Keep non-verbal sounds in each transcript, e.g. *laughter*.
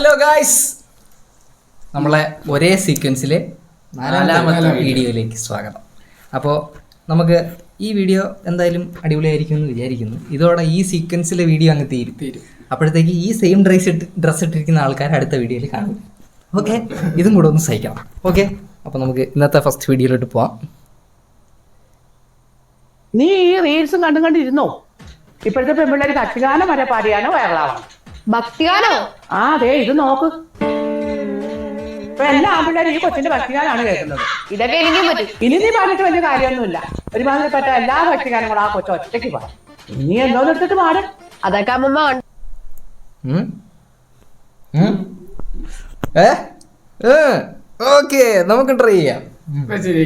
Hello guys. നമ്മളെ ഒരേ സീക്വൻസിലെ നാലാമത്തെ വീഡിയോയിലേക്ക് സ്വാഗതം. അപ്പോൾ നമുക്ക് ഈ വീഡിയോ എന്തായാലും അടിപൊളിയായിരിക്കും എന്ന് വിചാരിക്കുന്നു. ഇതോടെ ഈ സീക്വൻസിലെ വീഡിയോ അങ്ങ് തീരും. തീരും. അപ്പോഴത്തേക്ക് ഈ സെയിം ഡ്രസ് ഇട്ട് ഡ്രസ്സ് ഇട്ടിരിക്കുന്ന ആൾക്കാർ അടുത്ത വീഡിയോയിൽ കാണും. ഓക്കെ ഇതും കൂടെ ഒന്ന് സഹിക്കണം. ഓക്കെ അപ്പോൾ നമുക്ക് ഇന്നത്തെ ഫസ്റ്റ് വീഡിയോയിലോട്ട് പോവാം. നീ ഈ റീൽസും കണ്ടും കണ്ടിരുന്നോ ഇപ്പോഴത്തെ പെൺപിള്ളേർ കച്ചുകാലം വരെ പാടിയാണ് വൈറലാവണം ഭക്തിഗാനോ ആ അതെ ഇത് നോക്ക്. ഇപ്പൊ എല്ലാ ആമ്പിള്ളേരും ഈ കൊച്ചിന്റെ ഭക്തിഗാനാണ് കേൾക്കുന്നത്. ഇതൊക്കെ എനിക്കും പറ്റും. ഇനി നീ പാടിയിട്ട് വലിയ കാര്യമൊന്നുമില്ല. ഒരുമാതിരിപ്പെട്ട എല്ലാ ഭക്തിഗാനും കൂടെ ആ കൊച്ചു ഒറ്റയ്ക്ക് പാടും. ഇനി എന്തോന്ന് എടുത്തിട്ട് പാടും. അതൊക്കെ അമ്മമ്മ? ഏ? ഓക്കെ നമുക്ക് ട്രൈ ചെയ്യാം. ശരി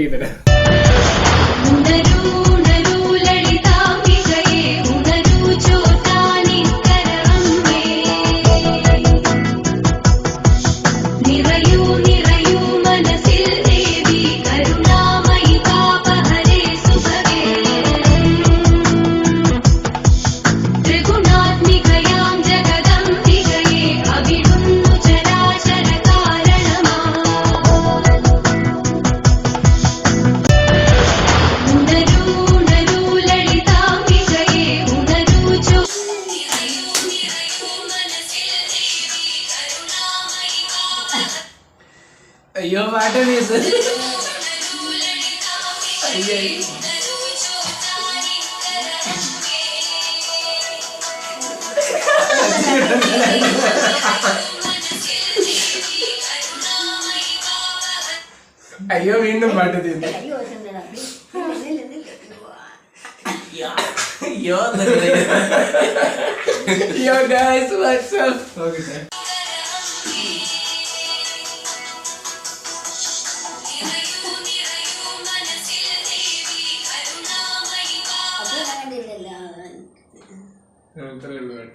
അയ്യോ പാട്ട് മീസ് ഉണരൂ ലളിതാംബികയേ ഉണരൂ ചോറ്റാനിക്കരവമ്പേ അയ്യോ വീണ്ടും പാട്ട് തീർന്നു അയ്യോ ഗൈസ് വാട്സ്ആപ്പ് ഇത്രയേ ഉള്ളൂ പാട്ട്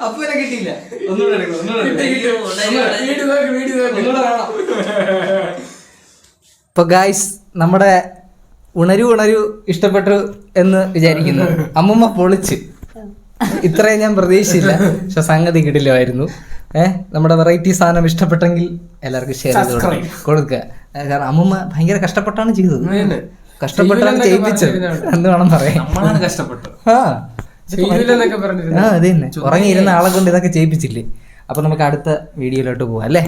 അപ്പൊ എന്നെ കിട്ടിയില്ല. ഒന്നുകൂടെ എടുക്കണം ഒന്നുകൂടെ വീഡിയോ നോക്ക് ഇപ്പൊ ഗായ്സ് നമ്മുടെ ഉണരു ഉണരു ഇഷ്ടപ്പെട്ടു എന്ന് വിചാരിക്കുന്നു. *laughs* അമ്മമ്മ പൊളിച്ച്. ഇത്രയും ഞാൻ പ്രതീക്ഷിച്ചില്ല. *laughs* പക്ഷെ സംഗതി കിടിലമായിരുന്നു. ഏഹ് നമ്മുടെ വെറൈറ്റി സാധനം ഇഷ്ടപ്പെട്ടെങ്കിൽ എല്ലാവർക്കും ഷെയർ ചെയ്ത് കൊടുക്കുക. കാരണം അമ്മമ്മ ഭയങ്കര കഷ്ടപ്പെട്ടാണ് ചെയ്തത്. കഷ്ടപ്പെട്ടാണ് ചെയ്യിപ്പിച്ചത് എന്ന് വേണം പറയാൻ? പറഞ്ഞിരുന്നു. ആ അത് തന്നെ ഉറങ്ങിയിരുന്ന ആളെ കൊണ്ട് ഇതൊക്കെ ചെയ്യിപ്പിച്ചില്ലേ? അപ്പൊ നമുക്ക് അടുത്ത വീഡിയോയിലോട്ട് പോവാം അല്ലേ?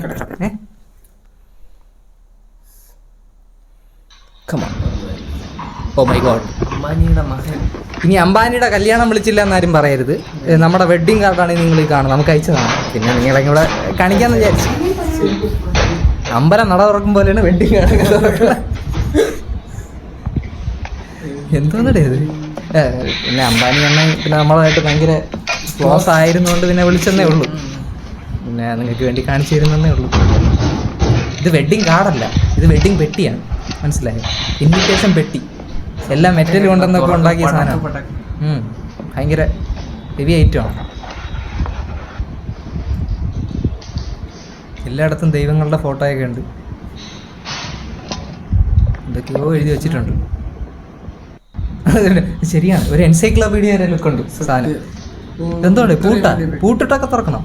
Oh മൈ ഗോഡ് അംബാനിയുടെ മകൻ. ഇനി അംബാനിയുടെ കല്യാണം വിളിച്ചില്ല എന്നാരും പറയരുത്. നമ്മുടെ വെഡിങ് കാർഡാണ് നിങ്ങൾ ഈ കാണുന്നത്. നമുക്ക് അയച്ചതാണ്. പിന്നെ നിങ്ങളെ ഇവിടെ കാണിക്കാന്ന് വിചാരിച്ചു. അമ്പലം നട തുറക്കും പോലെയാണ് വെഡിങ് കാർഡ്. തുറക്കുന്നത് എന്തോന്നടേ ഇത്? പിന്നെ അംബാനി എണ്ണ പിന്നെ നമ്മളായിട്ട് ഭയങ്കര ക്ലോസ് ആയിരുന്നുകൊണ്ട് പിന്നെ വിളിച്ചെന്നേ ഉള്ളൂ. പിന്നെ നിങ്ങൾക്ക് വേണ്ടി കാണിച്ചു തരുന്നേ ഉള്ളൂ. ഇത് വെഡിങ് കാർഡല്ല ഇത് വെഡിങ് പെട്ടിയാണ്. മനസ്സിലായോ? ഇൻവിറ്റേഷൻ പെട്ടി. എല്ലാം മെറ്റൽ കൊണ്ടെന്നൊക്കെ ഉണ്ടാക്കിയ സാധനം. ഭയങ്കര ഹെവി ഐറ്റമാണ് എല്ലായിടത്തും ദൈവങ്ങളുടെ ഫോട്ടോയൊക്കെ ഉണ്ട്. എന്തൊക്കെയോ എഴുതി വെച്ചിട്ടുണ്ട്. ശരിയാണ്. ഒരു എൻസൈക്ലോപീഡിയ വരെ ലുക്ക് ഉണ്ട് സാധനം. എന്തോടെ പൂട്ട. പൂട്ടിട്ടൊക്കെ തുറക്കണം?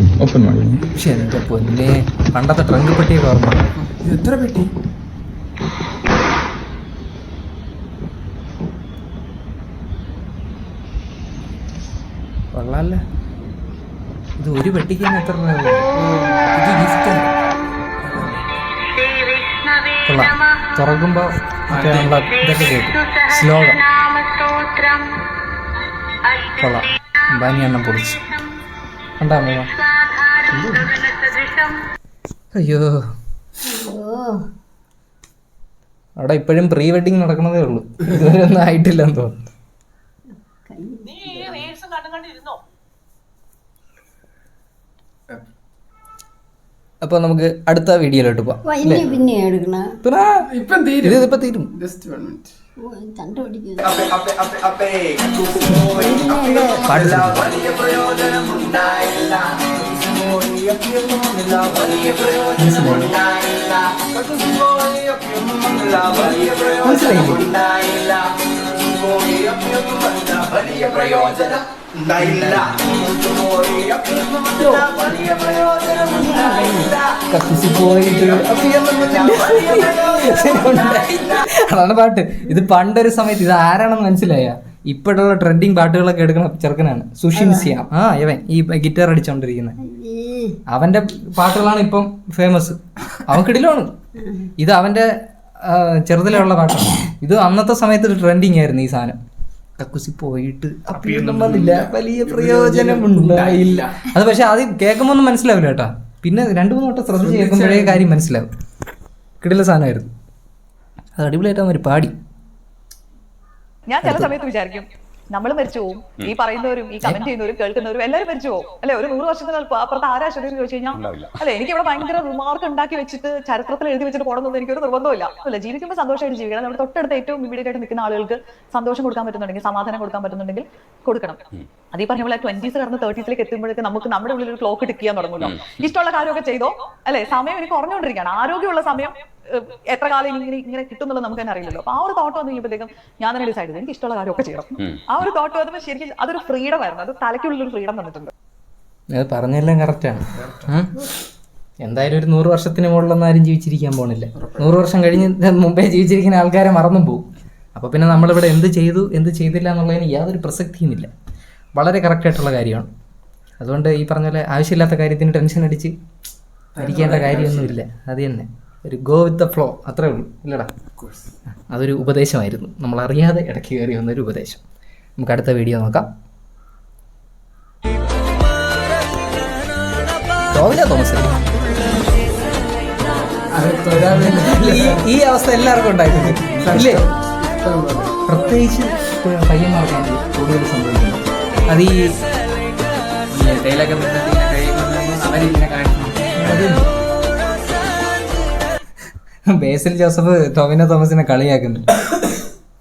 എഴുതി വെച്ചിട്ടുണ്ട് പക്ഷെ എന്റെ പൊന്നെ. പണ്ടത്തെ ട്രങ്ക് പെട്ടിയൊക്കെ ഓർമ്മ. ഇത് എത്ര പെട്ടി? കൊള്ളാല്ലേ. ഇത് ഒരു പെട്ടിക്ക് തന്നെ എത്ര രൂപ ഇത് ഗിഫ്റ്റ് കൊള്ളാം. തുറക്കുമ്പോ മറ്റേ നമ്മളെ ഇതൊക്കെ കേൾക്കും. ശ്ലോകം. കൊള്ളാം. അമ്പാനി എണ്ണം പൊളിച്ചു. കണ്ടാ അമ്മ അയ്യോ അവിടെ ഇപ്പോഴും പ്രീ വെഡിങ് നടക്കണതേ ഉള്ളൂ ഇതുവരെ ഒന്നും ആയിട്ടില്ലെന്ന് തോന്നുന്നു നീ അടുത്ത വീഡിയോയിലോട്ട് അപ്പോൾ നമുക്ക് അടുത്ത വലിയ വലിയ പോയിട്ട് അതാണ് പാട്ട്. ഇത് പണ്ടൊരു സമയത്ത് ഇത് ആരാണെന്ന് മനസ്സിലായ? ഇപ്പോഴുള്ള ട്രെൻഡിങ് പാട്ടുകളൊക്കെ എടുക്കുന്ന ചെറുക്കനാണ്. സുഷിൻ സിയാം ആ ഇവൻ ഈ ഗിറ്റാർ അടിച്ചോണ്ടിരിക്കുന്നത് അവന്റെ പാട്ടുകളാണ് ഇപ്പം ഫേമസ് അവൻ കിടിലാണ് ഇത് അവന്റെ ചെറുതിലുള്ള പാട്ടാണ്. ഇത് അന്നത്തെ സമയത്ത് ഒരു ട്രെൻഡിങ് ആയിരുന്നു ഈ സാധനം. കക്കുസി പോയിട്ട് അപ്പിയൊന്നും വന്നില്ല. വലിയ പ്രയോജനം അത് പക്ഷെ അത് കേൾക്കുമ്പോൾ ഒന്നും മനസ്സിലാവില്ല കേട്ടോ. പിന്നെ രണ്ടു മൂന്ന് വട്ടം ശ്രദ്ധിച്ച് കേൾക്കുമ്പോഴേ കാര്യം മനസ്സിലാവും. കിടില സാധനമായിരുന്നു. അത് അടിപൊളിയായിട്ട് അവർ പാടി. ഞാൻ ചില സമയത്ത് വിചാരിക്കും നമ്മൾ മരിച്ചു പോകും ഈ പറയുന്നവരും ഈ കമന്റ് ചെയ്യുന്നവരും കേൾക്കുന്നവരും എല്ലാവരും മരിച്ചു പോകും അല്ലെ? ഒരു നൂറ് വർഷത്തിന് അപ്പുറത്ത് ആരാ ശരീരം ചോദിച്ചു കഴിഞ്ഞാൽ അല്ലെ? എനിക്ക് ഇവിടെ ഭയങ്കര റിമാർക്ക് ഉണ്ടാക്കി വെച്ചിട്ട് ചരിത്രത്തിൽ എഴുതി വെച്ചിട്ട് പോകണമെന്നൊന്നും എനിക്കൊരു നിർബന്ധമില്ല അല്ലെ? ജീവിക്കുമ്പോൾ സന്തോഷമായിട്ട് ജീവിക്കണം. നമ്മുടെ തൊട്ടടുത്ത് ഏറ്റവും ഇമ്മീഡിയറ്റ് ആയിട്ട് നിൽക്കുന്ന ആളുകൾക്ക് സന്തോഷം കൊടുക്കാൻ പറ്റുന്നുണ്ടെങ്കിൽ സമാധാനം കൊടുക്കാൻ പറ്റുന്നുണ്ടെങ്കിൽ കൊടുക്കണം. അത് ഈ പറഞ്ഞ പോലെ ട്വന്റീസ് കടന്ന് തേർട്ടീസിലേക്ക് എത്തുമ്പോഴേക്ക് നമുക്ക് നമ്മുടെ ഉള്ളിൽ ഒരു ക്ലോക്ക് ടിക്ക് ചെയ്യാൻ തുടങ്ങുമല്ലോ. ഇഷ്ടമുള്ള കാര്യമൊക്കെ ചെയ്തോ? അല്ലെ? സമയം എനിക്ക് കുറഞ്ഞുകൊണ്ടിരിക്കുകയാണ്. ആരോഗ്യമുള്ള സമയം എത്ര കാലം ഇനി ഇങ്ങനെ ഇങ്ങനെ കിട്ടും എന്നുള്ളത് നമുക്ക് തന്നെ അറിയില്ലല്ലോ. അപ്പൊ ആ ഒരു തോട്ട് വന്നു കഴിയുമ്പോഴത്തേക്കും ഞാൻ തന്നെ ഡിസൈഡ് ചെയ്തു എനിക്ക് ഇഷ്ടമുള്ള കാര്യമൊക്കെ ചെയ്യണം. ആ ഒരു തോട്ട് വന്നപ്പോൾ ശരിക്കും അതൊരു ഫ്രീഡം ആയിരുന്നു. അത് തലയ്ക്കുള്ളിൽ ഒരു ഫ്രീഡം തന്നിട്ടുണ്ട്. അത് പറഞ്ഞെല്ലാം കറക്റ്റാണ് എന്തായാലും ഒരു നൂറ് വർഷത്തിന് മുകളിലൊന്നും ആരും ജീവിച്ചിരിക്കാൻ പോണില്ല. നൂറ് വർഷം കഴിഞ്ഞ് മുമ്പേ ജീവിച്ചിരിക്കുന്ന ആൾക്കാരെ മറന്നും പോകും അപ്പോൾ പിന്നെ നമ്മളിവിടെ എന്ത് ചെയ്തു എന്ത് ചെയ്തില്ല എന്നുള്ളതിന് യാതൊരു പ്രസക്തിയുമില്ല. വളരെ കറക്റ്റായിട്ടുള്ള കാര്യമാണ്. അതുകൊണ്ട് ഈ പറഞ്ഞ പോലെ ആവശ്യമില്ലാത്ത കാര്യത്തിന് ടെൻഷൻ അടിച്ച് ഇരിക്കേണ്ട കാര്യമൊന്നുമില്ല. അത് തന്നെ. ഒരു ഗോ വിത്ത് ദ ഫ്ലോ അത്രേ ഉള്ളൂ. ഇല്ലടാ. അതൊരു ഉപദേശമായിരുന്നു. നമ്മൾ അറിയാതെ ഇടയ്ക്ക് കയറി വന്നൊരു ഉപദേശം. നമുക്ക് അടുത്ത വീഡിയോ നോക്കാം. ടോവിനോ തോമസ് അല്ലേ? ഈ- അവസ്ഥ എല്ലാവർക്കും ഉണ്ടായിരുന്നു. ഇല്ലേ? പ്രത്യേകിച്ച് പയ്യന്മാർക്കാണ് കൂടുതൽ സംഭവിക്കുന്നത്. അത് ഈ ബേസിൽ ജോസഫ് ടോവിനോ തോമസിനെ കളിയാക്കുന്നു.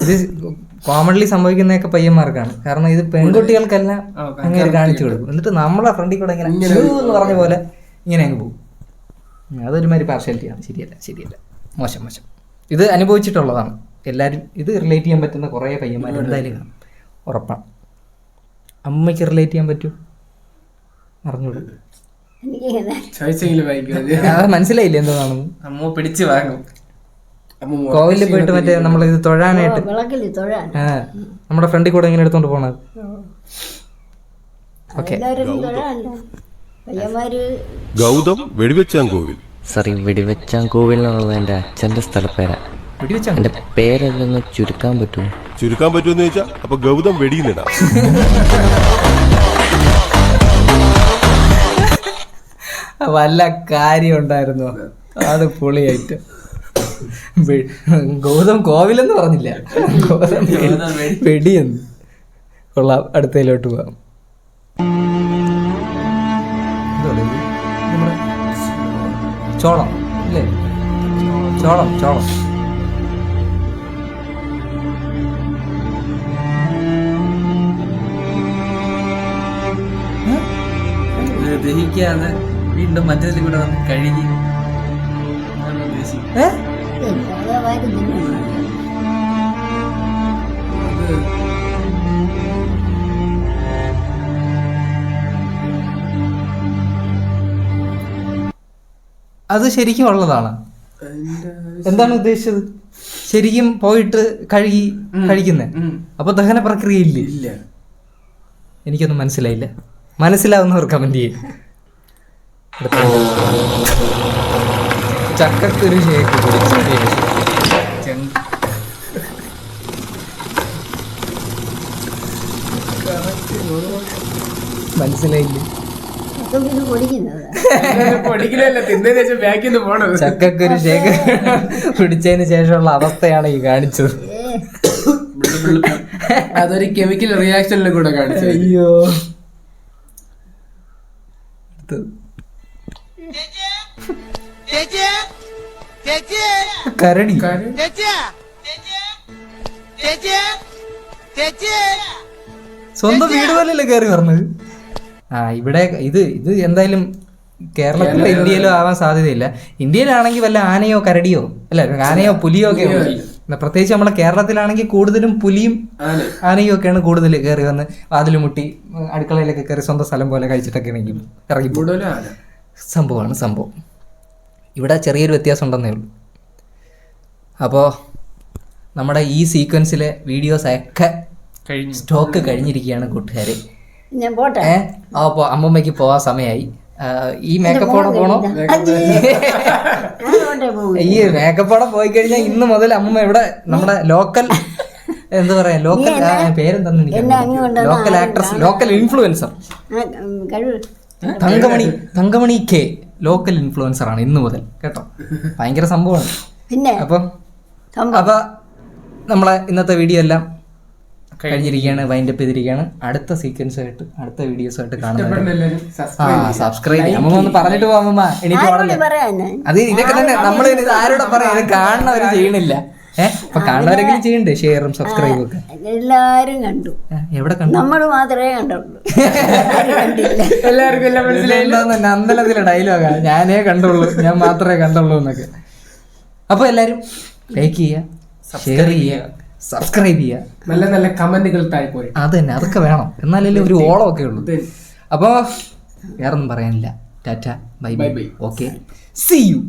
ഇത് കോമൺലി സംഭവിക്കുന്നതൊക്കെ പയ്യന്മാർക്കാണ്. കാരണം ഇത് പെൺകുട്ടികൾക്കെല്ലാം അങ്ങനെ കാണിച്ചു കൊടുക്കും. എന്നിട്ട് നമ്മളെ ഫ്രണ്ടിൽ കൂടെ ഇങ്ങനെ എന്ന് പറഞ്ഞ പോലെ ഇങ്ങനെ അങ്ങ് പോകും. അതൊരു മാതിരി പാർഷ്യാലിറ്റിയാണ് ശരിയല്ല ശരിയല്ല. മോശം മോശം. ഇത് അനുഭവിച്ചിട്ടുള്ളതാണ്. എല്ലാവരും ഇത് റിലേറ്റ് ചെയ്യാൻ പറ്റുന്ന കുറേ പയ്യന്മാർ എന്തായാലും കാണും ഉറപ്പാണ്. അമ്മയ്ക്ക് റിലേറ്റ് ചെയ്യാൻ പറ്റും അറിഞ്ഞോളൂ *laughs* മനസ്സിലായില്ല എന്താണെന്ന് അമ്മ പിടിച്ചു വാങ്ങും. അമ്മ കോവിലിൽ പോയിട്ട് മറ്റേ നമ്മൾ ഇത് തൊഴാനായിട്ട്. നമ്മുടെ ഫ്രണ്ടിൽ കൂടെ ഇങ്ങനെ എടുത്തോണ്ട് പോണത്. ഗൗതം. വെടിവെച്ചാങ്കോവിൽ. സാർ ഈ വെടിവെച്ചാങ്കോവിൽ എന്നുള്ളത് എന്റെ അച്ഛന്റെ സ്ഥലപ്പേരാ. എന്റെ പേരെല്ലാം ചുരുക്കാൻ പറ്റുമോ? ചുരുക്കാൻ പറ്റുമെന്ന് ചോദിച്ചാ അപ്പൊ ഗൗതം വെടിയുന്നിടാം. *laughs* വല്ല കാര്യം ഉണ്ടായിരുന്നു അത് പൊളിയായിട്ട് ഗൗതം കോവിലെന്ന് പറഞ്ഞില്ല. ഗൗതം വെടിയെന്ന് കൊള്ളാം. അടുത്തതിലോട്ട് പോവാം. ചോളം അല്ലേ ചോളം ചോളം. ദഹിക്കാതെ വീണ്ടും മറ്റേതിൽ കൂടെ വന്ന് കഴുകി അത് ശരിക്കും ഉള്ളതാണ്. എന്താണ് ഉദ്ദേശിച്ചത്? ശരിക്കും പോയിട്ട് കഴുകി കഴിക്കുന്നേ. അപ്പൊ ദഹന പ്രക്രിയ ഇല്ല. എനിക്കൊന്നും മനസ്സിലായില്ല. മനസ്സിലാവുന്നവർ കമന്റ് ചെയ്യും. ചക്കക്കുരു ഷേക്ക് ചെങ്ക- മനസ്സിലായില്ല? ചക്കൊരു ഷേക്ക് പിടിച്ചതിന് ശേഷമുള്ള അവസ്ഥയാണ് ഈ കാണിച്ചത്. അതൊരു കെമിക്കൽ റിയാക്ഷനിലും കൂടെ കാണിച്ചു അയ്യോ. അടുത്തത്. കരടി. സ്വന്തം വീട് പോലല്ലേ കയറി പറഞ്ഞത് ആ ഇവിടെ ഇത് ഇത് എന്തായാലും കേരളത്തിലോ ഇന്ത്യയിലോ ആവാൻ സാധ്യതയില്ല. ഇന്ത്യയിലാണെങ്കിൽ വല്ല ആനയോ കരടിയോ അല്ല ആനയോ പുലിയോ ഒക്കെ പ്രത്യേകിച്ച് നമ്മളെ കേരളത്തിലാണെങ്കിൽ കൂടുതലും പുലിയും ആനയും ഒക്കെയാണ് കൂടുതൽ കയറി വന്ന് വാതിൽ മുട്ടി അടുക്കളയിലൊക്കെ കയറി സ്വന്തം സ്ഥലം പോലെ കഴിച്ചിട്ടൊക്കെ ഇറങ്ങി സംഭവമാണ് സംഭവം. ഇവിടെ ചെറിയൊരു വ്യത്യാസം ഉണ്ടെന്നേ ഉള്ളൂ. അപ്പോൾ നമ്മുടെ ഈ സീക്വൻസിലെ വീഡിയോസ് ഒക്കെ കഴിഞ്ഞു. സ്റ്റോക്ക് കഴിഞ്ഞിരിക്കുകയാണ് കൂട്ടുകാരെ. ഞാൻ പോട്ടെ. ഏ? അപ്പോൾ അമ്മമ്മയ്ക്ക് പോവാൻ സമയമായി ഈ മേക്കപ്പോടെ പോണോ? ഈ മേക്കപ്പോടെ പോയി കഴിഞ്ഞാൽ ഇന്ന് മുതൽ അമ്മമ്മ ഇവിടെ നമ്മുടെ ലോക്കൽ എന്താ പറയാ local പേരെന്താന്ന് local actress local influencer Thankamani Thankamani K. Local influencer ആണ് ഇന്ന് മുതൽ കേട്ടോ? ഭയങ്കര സംഭവമാണ്. പിന്നെ അപ്പൊ സംഭവം. അപ്പൊ നമ്മളെ ഇന്നത്തെ വീഡിയോ എല്ലാം കഴിഞ്ഞിരിക്കുകയാണ് വൈൻഡ് അപ്പ് ചെയ്തിരിക്കുകയാണ്. അടുത്ത സീക്വൻസ് ആയിട്ട് അടുത്ത വീഡിയോസ് ആയിട്ട് കാണുന്നത് ആ സബ്സ്ക്രൈബ് അമ്മ ഒന്ന് പറഞ്ഞിട്ട് പോവാം എനിക്ക് അത് ഇതൊക്കെ തന്നെ നമ്മൾ ആരോടെ പറയാം? ഇത് കാണുന്നവര് ചെയ്യണില്ല ഏഹ് അപ്പൊ കാണുന്നവരെങ്കിലും ചെയ്യണ്ടേ ഷെയറും സബ്സ്ക്രൈബും ഒക്കെ. എല്ലാരും കണ്ടു. എവിടെ കണ്ടു? നമ്മൾ മാത്രമേ കണ്ടുള്ളൂ. എല്ലാവർക്കും എല്ലാം മനസ്സിലായി എന്താന്ന് നന്ദനത്തിലെ ഡയലോഗാ ഞാനേ കണ്ടുള്ളൂ ഞാൻ മാത്രമേ കണ്ടുള്ളൂ എന്നൊക്കെ. അപ്പൊ എല്ലാരും ലൈക്ക് ചെയ്യുക ഷെയർ ചെയ്യുക. സബ്സ്ക്രൈബ് ചെയ്യുക. നല്ല നല്ല കമന്റുകൾ താഴെ അത് തന്നെ അതൊക്കെ വേണം. എന്നാലല്ലേ ഒരു ഓളം ഒക്കെ ഉള്ളൂ. അപ്പോൾ വേറൊന്നും പറയാനില്ല. Tata bye bye. Bye. Okay see you.